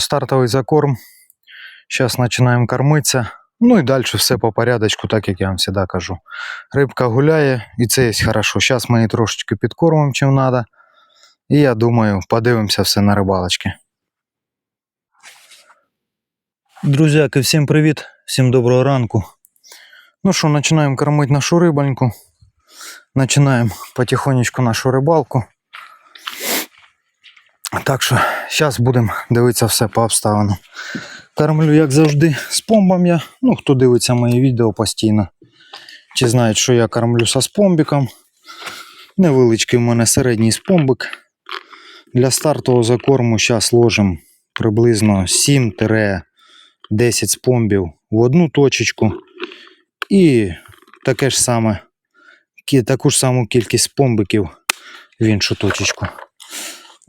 Стартовий закорм. Зараз починаємо кормитися. Ну і далі все по порядочку, так як я вам завжди кажу. Рибка гуляє, і це є хорошо. Зараз ми її трошечки підкормимо, чим треба. І я думаю, подивимося все на рибалочки. Друзяки, всім привіт, всім доброго ранку. Ну що, починаємо кормити нашу рибоньку. Починаємо потихонечку нашу рибалку. Так що зараз будемо дивитися все по обставинам. Кормлю, як завжди, з помбом я. Ну, хто дивиться мої відео постійно. Чи знають, що я кормлю со спомбіком. Невеличкий в мене середній спомбик. Для стартового закорму зараз ложимо приблизно 7-10 спомбів в одну точечку. І таке ж саме, таку ж саму кількість спомбиків в іншу точечку.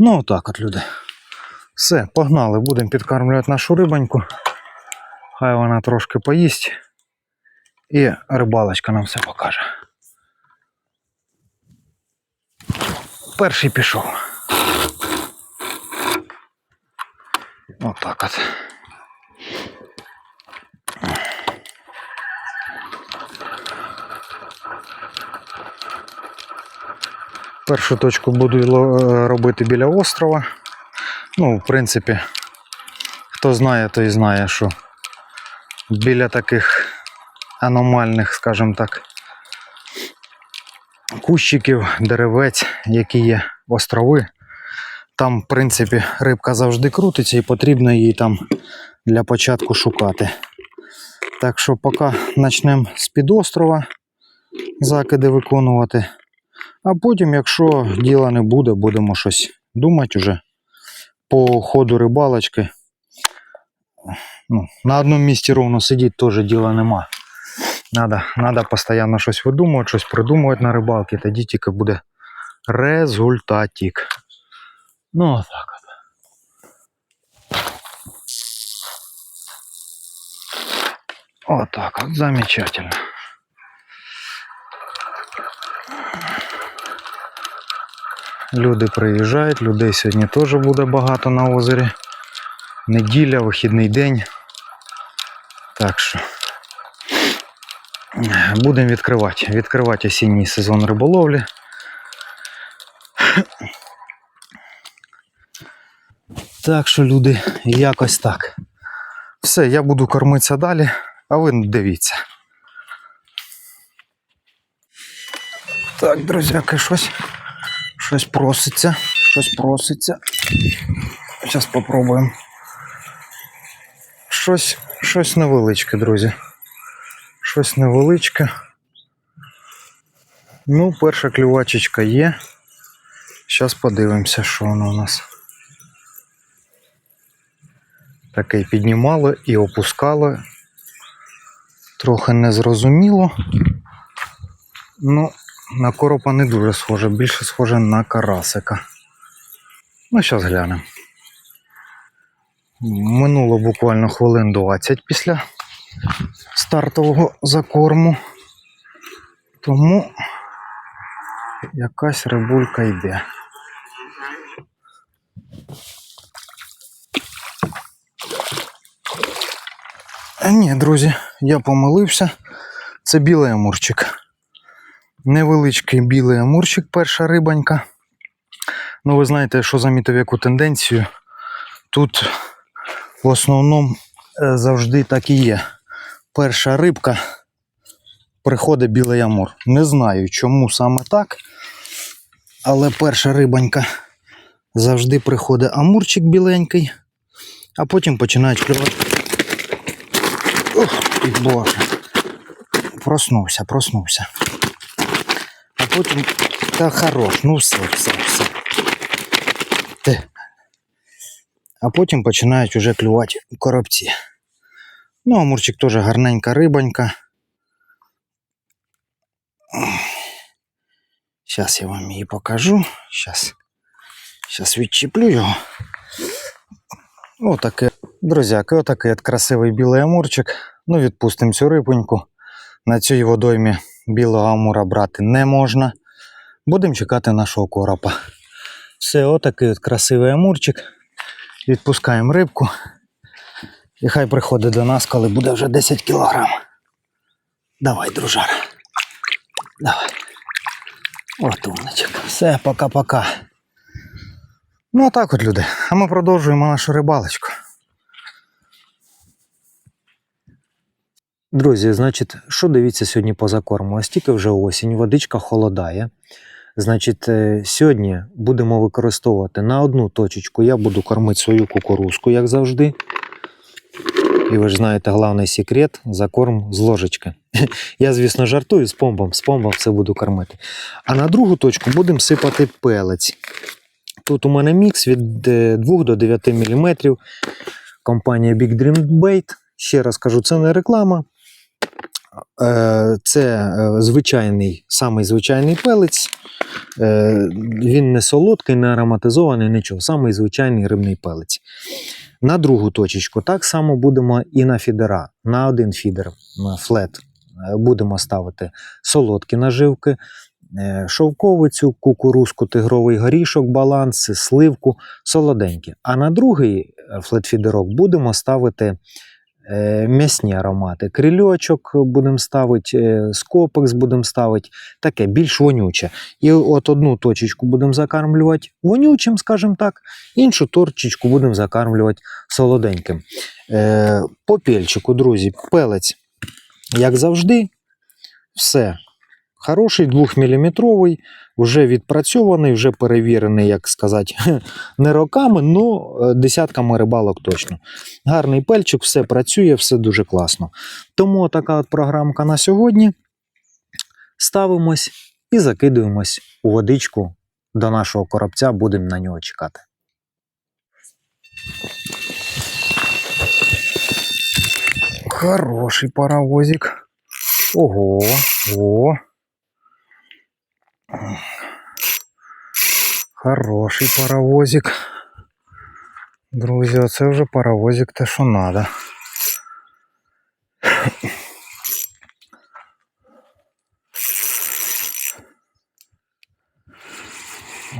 Ну, отак от, люди. Все, погнали, будемо підкармлювати нашу рибоньку. Хай вона трошки поїсть. І рибалочка нам все покаже. Перший пішов. Отак от. Першу точку буду е, робити біля острова. Ну, в принципі, хто знає, той знає, що біля таких аномальних, скажімо так, кущиків, деревець, які є острови. Там, в принципі, рибка завжди крутиться і потрібно її там для початку шукати. Так що поки почнемо з під острова закиди виконувати. А потім, якщо діла не буде, будемо щось думати вже по ходу рибалочки. Ну, на одному місці ровно сидіти теж діла нема. Надо, надо постійно щось видумувати, щось придумувати на рибалці, тоді тільки буде результатик. Ну, отак от. Отак от, замечательно. Люди приїжджають, людей сьогодні теж буде багато на озері. Неділя, вихідний день. Так що будемо відкривати. Відкривати осінній сезон риболовлі. Так що, люди, якось так. Все, я буду кормитися далі, а ви дивіться. Так, друзяки, щось. Щось проситься, щось проситься. Зараз спробуємо. Щось, щось невеличке, друзі. Щось невеличке. Ну, перша клювачечка є. Зараз подивимося, що воно у нас. Таке піднімало і опускало. Трохи незрозуміло. Ну, на коропа не дуже схоже, більше схоже на карасика. Ну, зараз глянемо. Минуло буквально хвилин 20 після стартового закорму. Тому якась рибулька йде. Ні, друзі, я помилився. Це білий амурчик. Невеличкий білий амурчик, перша рибанька. Ну, ви знаєте, що замітив яку тенденцію. Тут в основному е, завжди так і є. Перша рибка приходить білий амур. Не знаю, чому саме так. Але перша рибанька завжди приходить амурчик біленький, а потім починають клювати. Ох, боже. Проснувся, проснувся. А потім. Та хорош, ну все, все, все. Ти. А потім починають уже клювати коробці. Ну, амурчик теж гарненька рибонька. Зараз я вам її покажу. Зараз. Зараз відчіплю його. Отаке, друзяки, отакий от красивий білий амурчик. Ну, відпустимо цю рибоньку. На цій водоймі Білого амура брати не можна. Будемо чекати нашого коропа. Все, отакий от красивий амурчик. Відпускаємо рибку. І хай приходить до нас, коли буде вже 10 кілограм. Давай, дружара. Давай. От. Все, пока-пока. Ну, а так от, люди. А ми продовжуємо нашу рибалочку. Друзі, значить, що дивіться сьогодні по закорму? Ось тільки вже осінь, водичка холодає. Значить, е, сьогодні будемо використовувати на одну точечку. Я буду кормити свою кукурузку, як завжди. І ви ж знаєте, головний секрет закорм з ложечки. Я, звісно, жартую з помбом, з помбом все буду кормити. А на другу точку будемо сипати пелець. Тут у мене мікс від е, 2 до 9 мм. Компанія Big Dream Bait. Ще раз кажу, це не реклама. Е, Це е, звичайний, самий звичайний пелець. Е, Він не солодкий, не ароматизований, нічого. Самий звичайний рибний пелець. На другу точечку так само будемо і на фідера. На один фідер, на флет, будемо ставити солодкі наживки, шовковицю, кукурузку, тигровий горішок, баланси, сливку, солоденькі. А на другий флет-фідерок будемо ставити м'ясні аромати. Крильочок будемо ставити, е, скопекс будемо ставити, таке більш вонюче. І от одну точечку будемо закармлювати вонючим, скажімо так, іншу торчечку будемо закармлювати солоденьким. Е, по пельчику, друзі, пелець, як завжди, все. Хороший 2-мм, вже відпрацьований, вже перевірений, як сказати, не роками, але десятками рибалок точно. Гарний пельчик, все працює, все дуже класно. Тому така от програмка на сьогодні. Ставимось і закидуємось у водичку до нашого коробця, будемо на нього чекати. Хороший паровозик. Ого, о. Хороший паровозик. Друзі, оце вже паровозик те, що треба.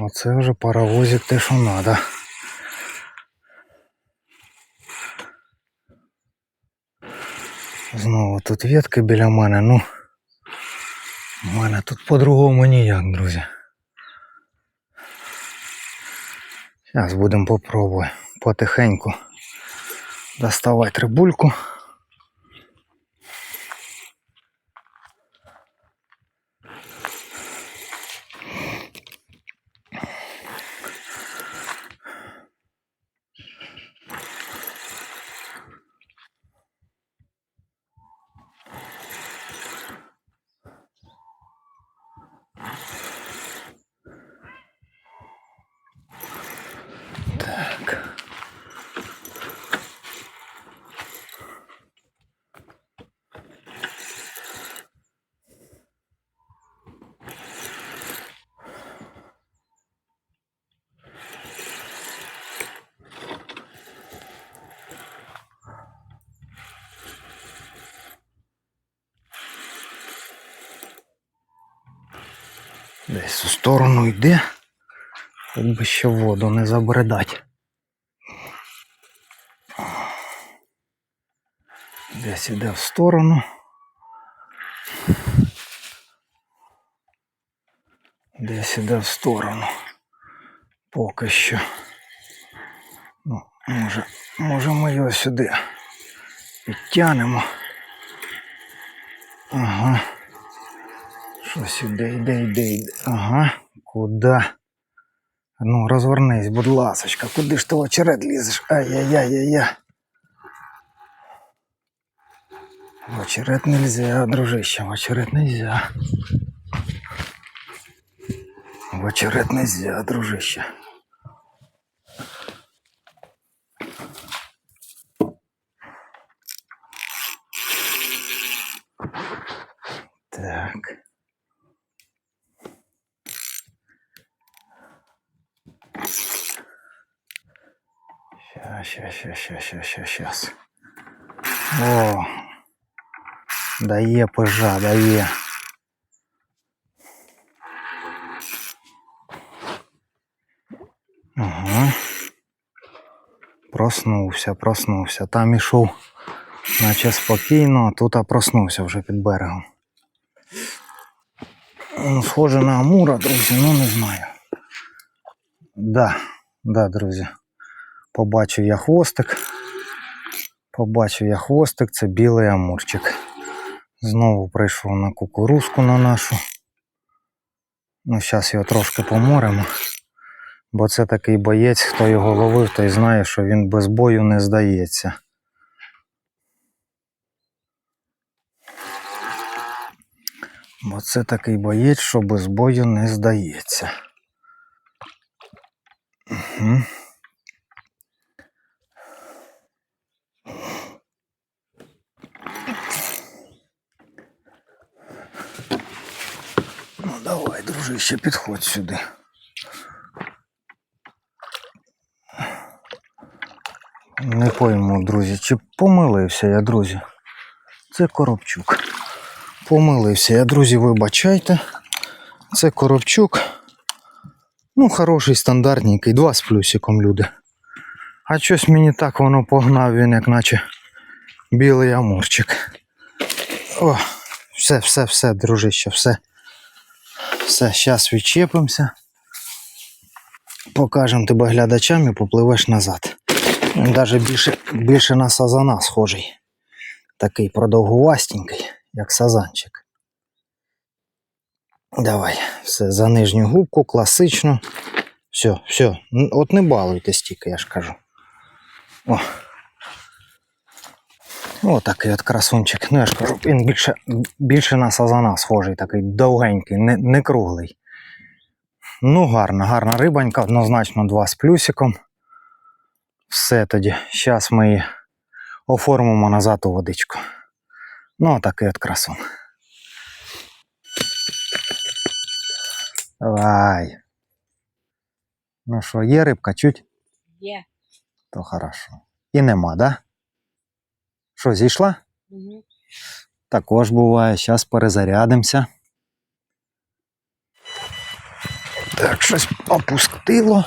Оце вже паровозик те, що треба. Знову тут ветки біля мене, ну. У мене тут по-другому ніяк, друзі. Зараз будемо попробувати потихеньку доставати рибульку. Десь у сторону йде. Хоч би ще воду не забредать. Десь іде в сторону. Десь іде в сторону. Поки що. Ну, може, може ми його сюди підтягнемо. Ага. Іде, йде, йде, йде. Ага. Куда? Ну, розвернись, будь ласочка, куди ж ти в очерет лізеш? Ай-яй-яй-яй-яй. В очерет нельзя, дружище, в очерет нельзя. В очерет нельзя, дружище. Так. Щас, щас, щас, щас, щас, щас. О, дає пожа, дає. Ага. проснувся, проснувся. Там ішов, наче спокійно, а тут проснувся вже під берегом. Схоже на Амура, друзі, ну не знаю. Да, да, друзі. Побачив я хвостик. Побачив я хвостик, це білий амурчик. Знову прийшов на кукурузку на нашу. Ну, зараз його трошки поморимо. Бо це такий боєць, хто його ловив, той знає, що він без бою не здається. Бо це такий боєць, що без бою не здається. Угу. Ну давай, дружище, підходь сюди. Не пойму, друзі, чи помилився я, друзі. Це Коробчук. Помилився я, друзі, вибачайте. Це Коробчук. Ну, хороший, стандартненький, два з плюсиком люди. А щось мені так воно погнав він, як наче білий амурчик. О, все, все, все, дружище, все. Все, зараз відчепимося. Покажемо тебе глядачам і попливеш назад. Він навіть більше, більше на сазана схожий. Такий продовгувастенький, як сазанчик. Давай, все, за нижню губку, класично. Все, все. От не балуйтесь тільки, я ж кажу. О. О, такий от красунчик. Ну я ж кажу, він більше, більше на сазана схожий, такий довгенький, не, не круглий. Ну, гарна, гарна рибанька, однозначно два з плюсиком. Все тоді. Зараз ми її оформимо назад у водичку. Ну, такий от красун. Давай. Ну що, є рибка чуть? Є. То хорошо. І нема, да? Що, зійшла? Угу. Також буває. Зараз перезарядимося. Так, щось опустило.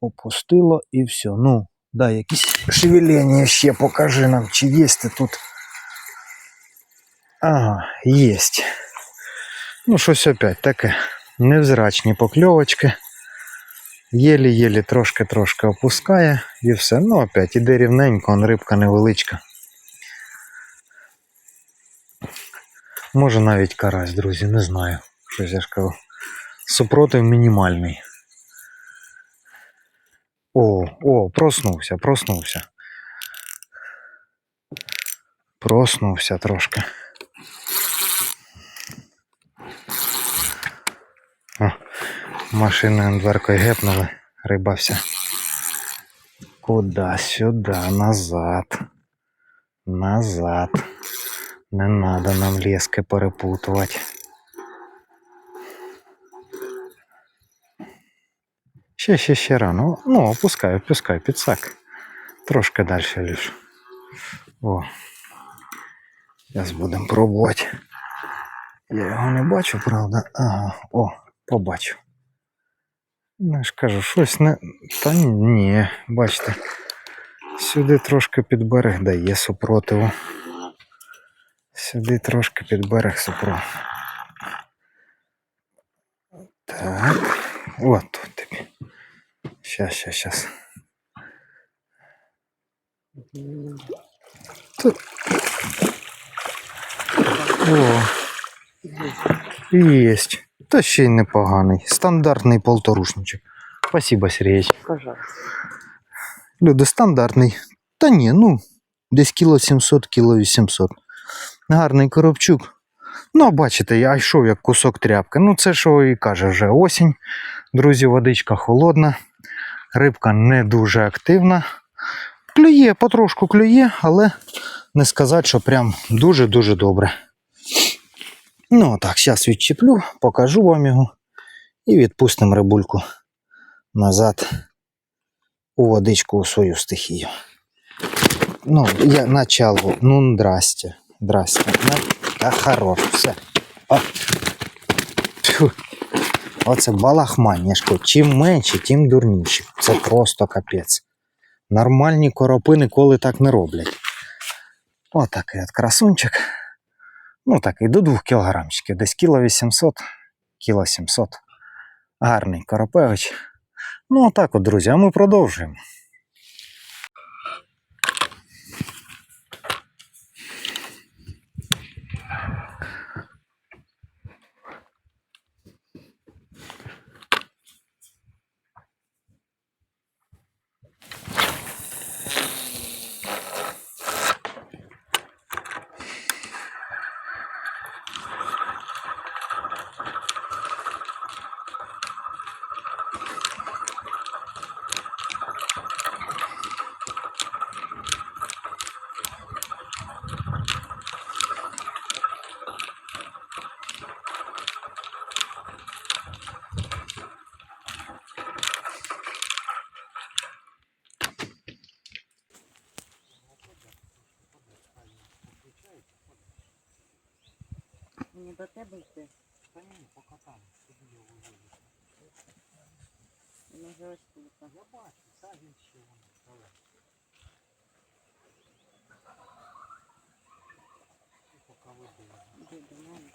Опустило і все. Ну, дай якісь шевелення ще покажи нам, чи є ти тут. Ага, є. Ну, щось опять таке. Невзрачні покльовочки. Єлі-єлі трошки-трошки опускає і все. Ну, опять іде рівненько, он рибка невеличка. Може навіть карась, друзі, не знаю. Щось я ж кажу. Супротив мінімальний. О, о, проснувся, проснувся. Проснувся трошки. О, машиною дверкою гепнули, риба вся. Куда? Сюда, назад. Назад. Не надо нам лески перепутувати. Ще, ще, ще рано. Ну, опускай, опускай, підсак. Трошки далі лиш. О. Зараз будемо пробувати. Я його не бачу, правда. Ага, о, побачу. Ну, я ж кажу, щось не. Та ні, бачите. Сюди трошки під берег дає супротиву. Сюди трошки під берег супротиву. Так. От тут тобі. Щас, щас, щас. Тут. О. Єсть. Та ще й непоганий. Стандартний полторушничок. Спасибо, Сергійович. Пожалуйста. Люди, стандартний. Та ні, ну, десь кіло 700, кіло 800. Гарний коробчук. Ну, бачите, я йшов як кусок тряпки. Ну, це що і каже вже осінь. Друзі, водичка холодна, рибка не дуже активна. Клює, потрошку клює, але не сказати, що прям дуже-дуже добре. Ну, так, зараз відчеплю, покажу вам його і відпустимо рибульку назад у водичку у свою стихію. Ну, я начало. Ну, здрасте. Здрасте. Та хорош, все. О. Оце кажу, чим менше, тим дурніше. Це просто капець. Нормальні коропи ніколи так не роблять. Отакий от красунчик. Ну, такий до 2 кілограмчиків, десь кіло 800, кіло 700. Гарний коропевич. Ну, так от, друзі, а ми продовжуємо. забити. Та ні, покатали, собі його вивозити. Вона вже ось тут. Я бачу, та він ще воно далеко. І поки вибили. Іди до мене.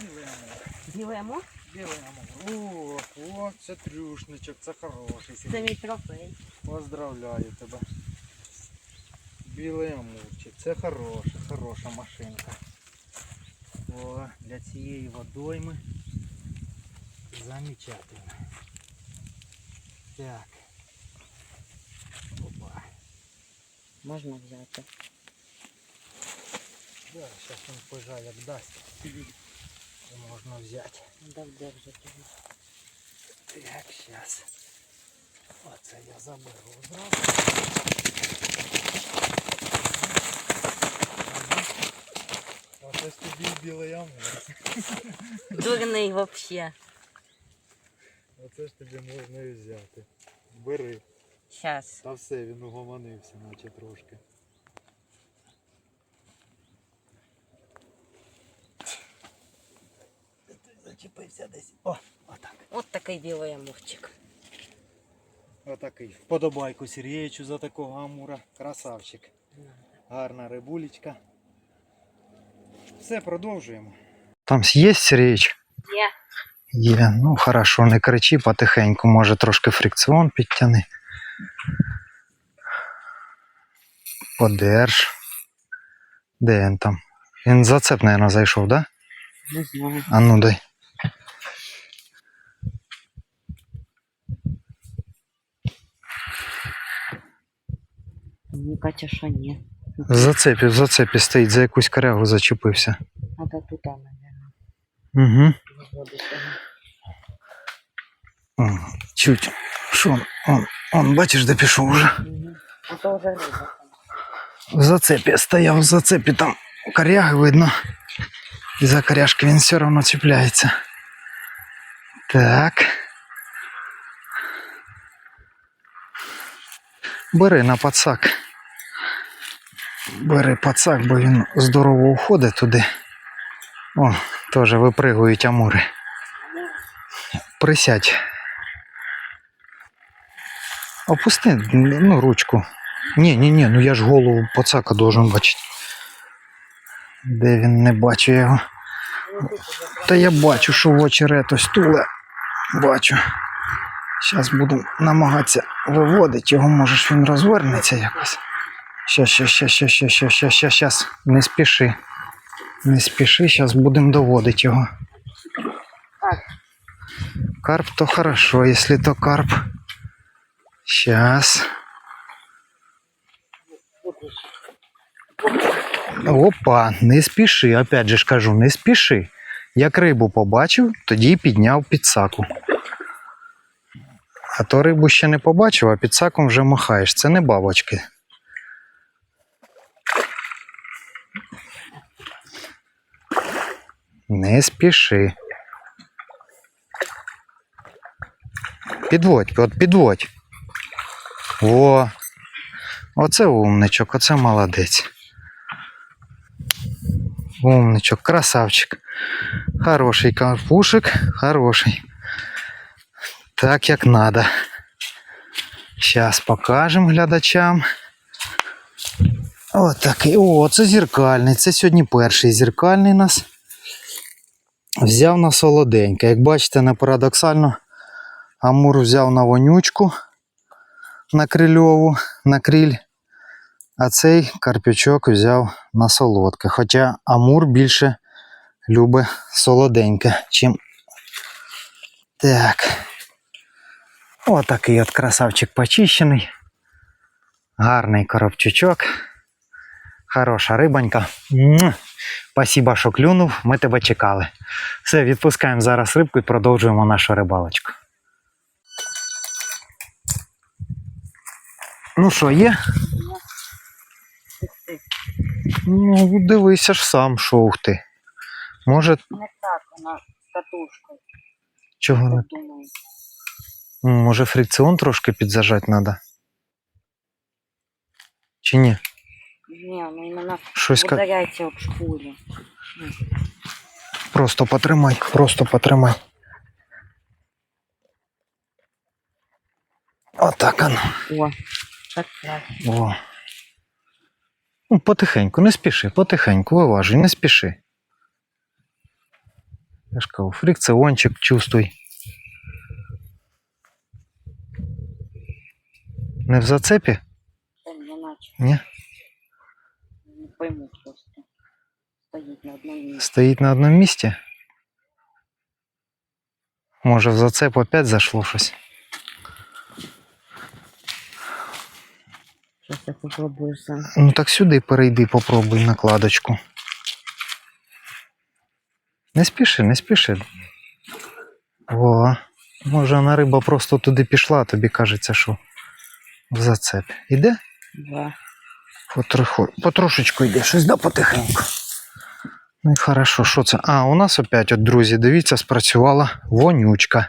Ділимо. Ділимо? Білий амур? Білий О, о, це трюшничок, це хороший. Це мій трофей. Поздравляю тебе. Білий амурчик. Це хороша, хороша машинка. О, для цієї водойми. Замечательно. Так. Опа. Можна взяти. Да, зараз він пожа як дасть. Можна взяти. Дав держати. його. Так, зараз. Оце я заберу зразу. Оце тобі білий амур. Дурний вообще. Оце ж тобі можна і взяти. Бери. Щас. Та все, він угомонився, наче трошки. Зачепився десь. О, отак. От такий білий амурчик. Отакий. Вподобайку Сергієчу за такого амура. Красавчик. Гарна рибулечка. Все, продовжуємо. Там є Сергійч? Є. Є. Ну хорошо, не кричи потихеньку, може трошки фрикціон підтяни. Подерж. Де він там? Він зацеп, мабуть, зайшов, так? Да? Не знаю. А ну дай. Мені Катя, що ні. В зацепі, стоїть, за якусь корягу зачепився. А то тут, мабуть, Угу. чуть. Що? он? Он, он, бачиш, де пішов уже. Угу. А то вже риба. В зацепі стояв, в зацепі там коряги видно. І за коряшки він все одно чіпляється. Так. Бери на пацак. Бери пацак, бо він здорово уходить туди. О, теж випригують амури. Присядь. Опусти ну, ручку. Ні, ні, ні, ну я ж голову пацака должен бачити. Де він не бачу його. Та я бачу, що в очі рето стуле. Бачу. Зараз буду намагатися виводити його, може ж він розвернеться якось. Щас, щас, щас, щас, щас, щас, щас, щас, щас. Не спіши. Не спіши, зараз будемо доводити його. Карп то хорошо, якщо то карп. Щас. Опа, не спіши, опять же ж кажу, не спіши. Як рибу побачив, тоді підняв підсаку. А то рибу ще не побачив, а підсаком вже махаєш. Це не бабочки. Не спіши. Підводь, от підводь. О, Оце умничок, оце молодець. Умничок, красавчик. Хороший карпушик, хороший. Так як надо. Зараз покажемо глядачам. От такий. О, це зеркальний. Це сьогодні перший зеркальний нас. Взяв на солоденьке. Як бачите, не парадоксально, Амур взяв на вонючку на крильову, на криль. А цей карпючок взяв на солодке. Хоча Амур більше любить солоденьке, чим. Так. Отакий от красавчик почищений. Гарний коробчучок. Хороша рибонька. Муа. Спасибо, що клюнув. Ми тебе чекали. Все, відпускаємо зараз рибку і продовжуємо нашу рибалочку. Ну що, є? Ну, дивися ж сам, що ух ти. Може, Не так, вона катушкою. чого не. Може, фрикціон трошки підзажати треба? Чи ні? Ні, ну іменно Щось ка... ударяється об шкурі. Просто потримай, просто потримай. Отак воно. О, так так. О. Ну, потихеньку, не спіши, потихеньку, виважуй, не спіши. Я ж кажу, фрикціончик чувствуй. Не в зацепі? Та наче. Ні. Не пойму просто. Стоїть на одному місці. Стоїть на одному місці. Може в зацеп опять зашло щось. Щось я попробую сам. Ну так сюди перейди, попробуй накладочку. Не спіши, не спіши. О, може вона риба просто туди пішла, тобі кажеться, що в зацеп. Іде? Два. Потроху, потрошечку йде, щось да потихеньку. Ну і хорошо, що це? А, у нас опять, от, друзі, дивіться, спрацювала вонючка.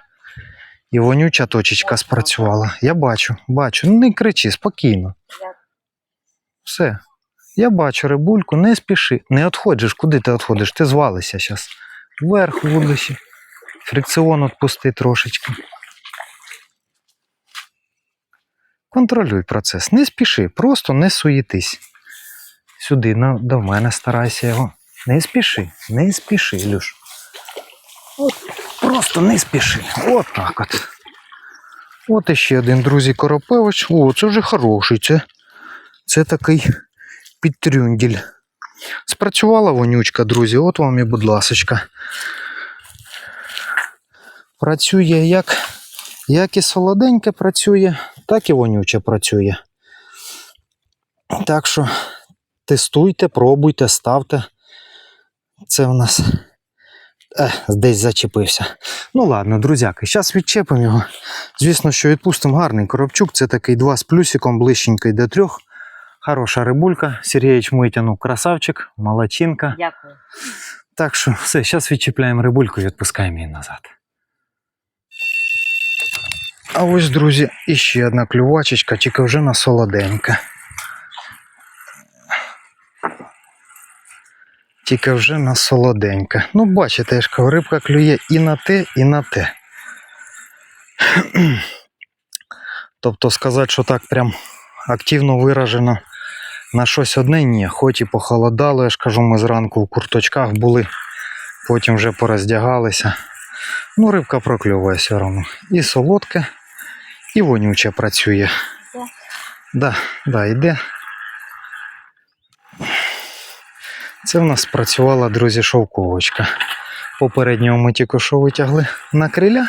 І вонюча точечка спрацювала. Я бачу, бачу. Ну не кричи, спокійно. Все. Я бачу рибульку, не спіши. Не відходиш, куди ти відходиш? Ти звалися зараз. Вверх вулиці. Фрикціон відпусти трошечки. Контролюй процес. Не спіши, просто не суєтись. Сюди, на, до мене старайся його. Не спіши, не спіши, Ілюш. От, просто не спіши. От так от. От іще один, друзі, коропевич. О, це вже хороший. Це, це такий підтрюнділь. Спрацювала вонючка, друзі, от вам і будь ласочка. Працює як, як і солоденьке працює, так і вонюче працює. Так що тестуйте, пробуйте, ставте. Це у нас е, десь зачепився. Ну ладно, друзяки, зараз відчепимо його. Звісно, що відпустимо гарний коробчук. Це такий 2 з плюсиком, ближченький до трьох. Хороша рибулька. Сергійович витягнув красавчик, молодчинка. дякую. Так що все, зараз відчіпляємо рибульку і відпускаємо її назад. А ось, друзі, іще одна клювачечка, тільки вже на солоденьке. Тільки вже на солоденьке. Ну, бачите, я ж кажу, рибка клює і на те, і на те. Тобто сказати, що так прям активно виражено на щось одне ні, хоч і похолодало, я ж кажу, ми зранку в курточках були, потім вже пороздягалися. Ну, рибка прокльовує все одно. І солодке, і вонюче працює. Да. Да, да, йде. Це в нас спрацювала, друзі, шовковочка. Попереднього ми тільки що витягли на криля.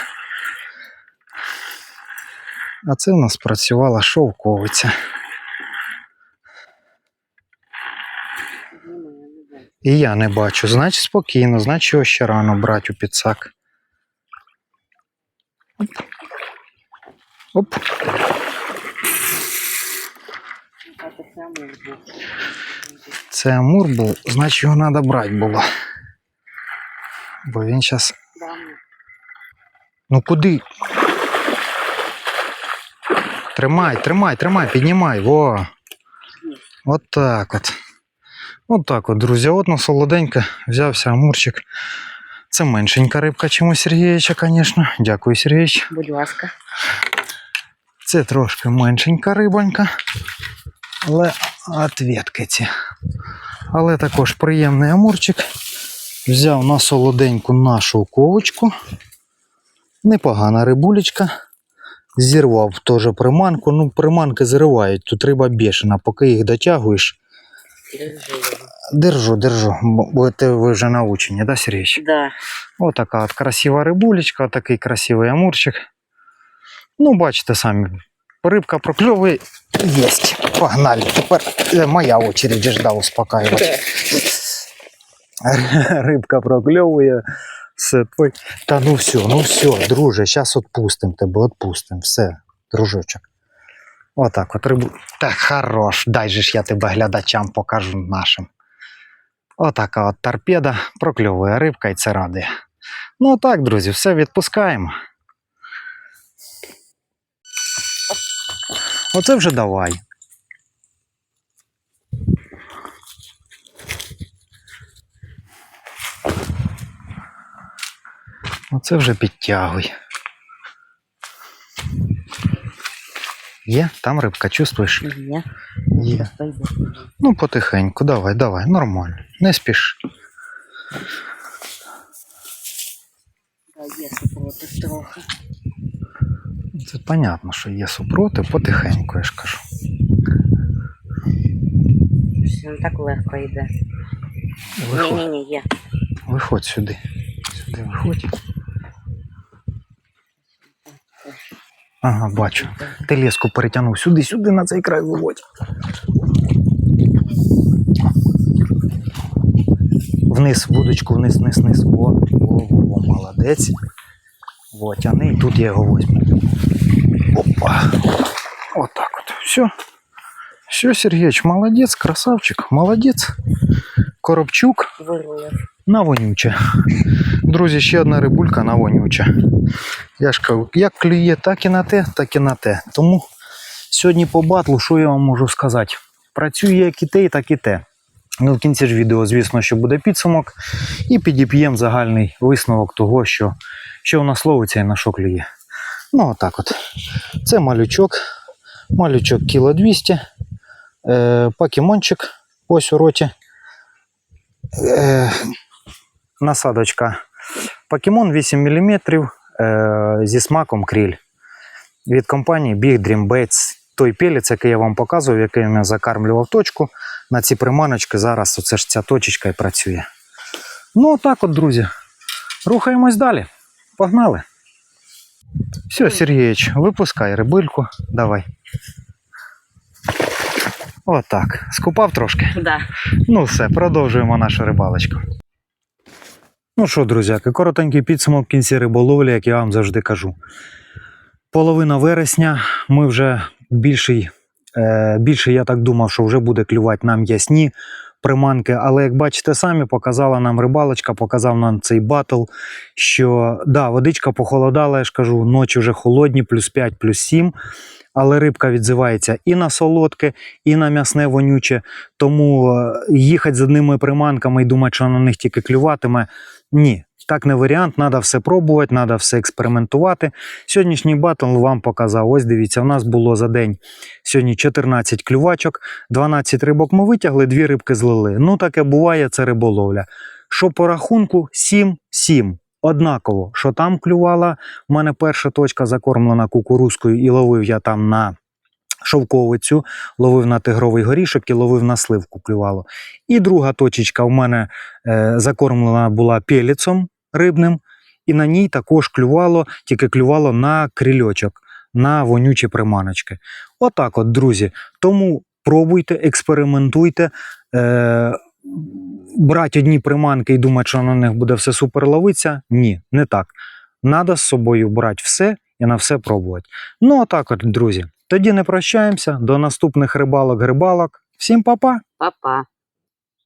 А це в нас працювала шовковиця. І я не бачу. Значить спокійно, значить його ще рано брати у підсак. Оп. Оп. Це амур був, значить його треба брати було. Бо він зараз. Ну куди? Тримай, тримай, тримай, піднімай. Во. От так от. От так от, друзі. От на солоденьке взявся амурчик. Це меншенька рибка, чим у Сергійовича, звісно. Дякую, Сергійович. Будь ласка. Це трошки меншенька рибонька. Але ответки ці. Але також приємний амурчик. Взяв на солоденьку нашу ковочку. Непогана рибулечка. Зірвав теж приманку. Ну, приманки зривають. Тут риба бешена. Поки їх дотягуєш. Держу, держу. Бо це ви вже научені, да, Сергійович? Да. Отака от красива рибулечка, такий красивий амурчик. Ну, бачите самі, рибка прокльовує. Єсть. Погнали. Тепер е, моя очередь же ж успокаювати. Рибка прокльовує. Все, твой. Та ну все, ну все, друже, зараз відпустимо тебе, відпустимо. Все, дружочок. Отак от рибу. Та хорош, дай же ж я тебе глядачам покажу нашим. Отака от торпеда, прокльовує рибка і це радує. Ну так, друзі, все відпускаємо. Оце вже давай. Оце вже підтягуй. Є, там рибка, чувствуєш? Є. Є. Ну, потихеньку, давай, давай, нормально. Не спіш. Да, є супротив трохи. Це понятно, що є супроти, потихеньку, я ж кажу. Не так легко йде. Ні, Виходь, ні, ні, є. виходь сюди. Сюди виходь. Ага, бачу. Ти леску перетягнув сюди, сюди на цей край виводь. Вниз, вудочку, вниз, вниз, вниз. Во, во, во, молодець. Во, тяни, і тут я його возьму. Опа. Отак от. Все. Все, Сергійович, молодець, красавчик, молодець. Коробчук Вирує. на вонюче. Друзі, ще одна рибулька на вонюче. Я ж кажу, як клює так і на те, так і на те. Тому сьогодні по батлу, що я вам можу сказати? Працює як і те, так і те. Ну, в кінці ж відео, звісно, що буде підсумок, і підіп'ємо загальний висновок того, що, що у нас ловиться і на що клює. Ну, отак от. Це малючок. Малючок кіло 200. Е, покемончик ось у роті. Е, насадочка Покемон 8 мм е, зі смаком кріль від компанії Big Dream Baits. Той пелець, який я вам показував, який я закармлював точку. На ці приманочки зараз оце ж ця точечка і працює. Ну, так от, друзі. Рухаємось далі. Погнали. Все, Сергійович, випускай рибульку. Давай. Отак. Скупав трошки. Да. Ну все, продовжуємо нашу рибалочку. Ну що, друзяки, коротенький підсумок в кінці риболовлі, як я вам завжди кажу. Половина вересня ми вже більший, е, більше я так думав, що вже буде клювати нам ясні приманки. Але як бачите самі, показала нам рибалочка, показав нам цей батл, що да, водичка похолодала, я ж кажу, ночі вже холодні, плюс 5, плюс 7. Але рибка відзивається і на солодке, і на м'ясне вонюче. Тому е, їхати з одними приманками і думати, що на них тільки клюватиме. Ні, так не варіант. Треба все пробувати, треба все експериментувати. Сьогоднішній батл вам показав. Ось дивіться, у нас було за день сьогодні 14 клювачок, 12 рибок ми витягли, дві рибки злили. Ну таке буває, це риболовля. Що по рахунку 7-7. Однаково, що там клювала, у мене перша точка закормлена кукурузкою, і ловив я там на шовковицю, ловив на тигровий горішок і ловив на сливку клювало. І друга точечка у мене е, закормлена була пеліцом рибним, і на ній також клювало, тільки клювало на крильочок, на вонючі приманочки. Отак, от, друзі. Тому пробуйте, експериментуйте. Е, брати одні приманки і думати, що на них буде все супер ловитися. Ні, не так. Надо з собою брати все і на все пробувати. Ну, отак от, друзі. Тоді не прощаємося. До наступних рибалок-грибалок. Всім па-па! Па-па.